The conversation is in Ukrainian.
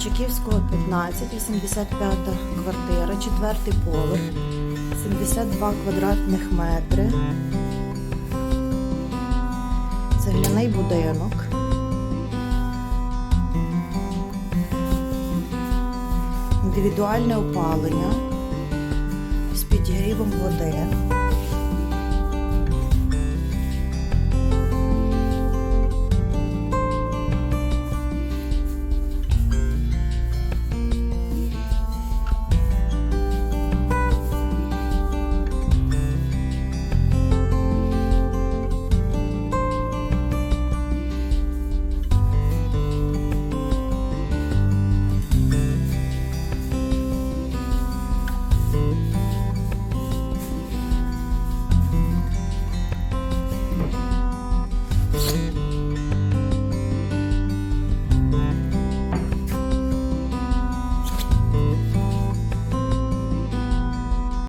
Гречаківського 15, 85 квартира, четвертий поверх, 72 квадратних метри. Цегляний будинок. Індивідуальне опалення з підігрівом води.